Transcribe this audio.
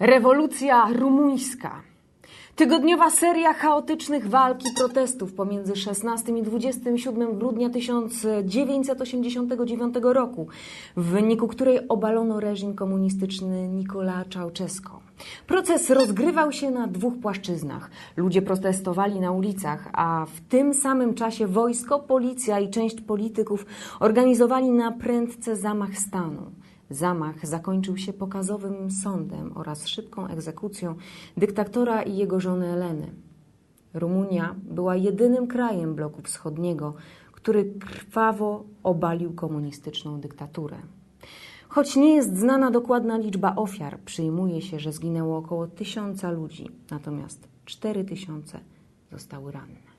Rewolucja rumuńska. Tygodniowa seria chaotycznych walk i protestów pomiędzy 16 i 27 grudnia 1989 roku, w wyniku której obalono reżim komunistyczny Nicola Ceausescu. Proces rozgrywał się na dwóch płaszczyznach. Ludzie protestowali na ulicach, a w tym samym czasie wojsko, policja i część polityków organizowali na prędce zamach stanu. Zamach zakończył się pokazowym sądem oraz szybką egzekucją dyktatora i jego żony Eleny. Rumunia była jedynym krajem bloku wschodniego, który krwawo obalił komunistyczną dyktaturę. Choć nie jest znana dokładna liczba ofiar, przyjmuje się, że zginęło około tysiąca ludzi, natomiast cztery tysiące zostały ranne.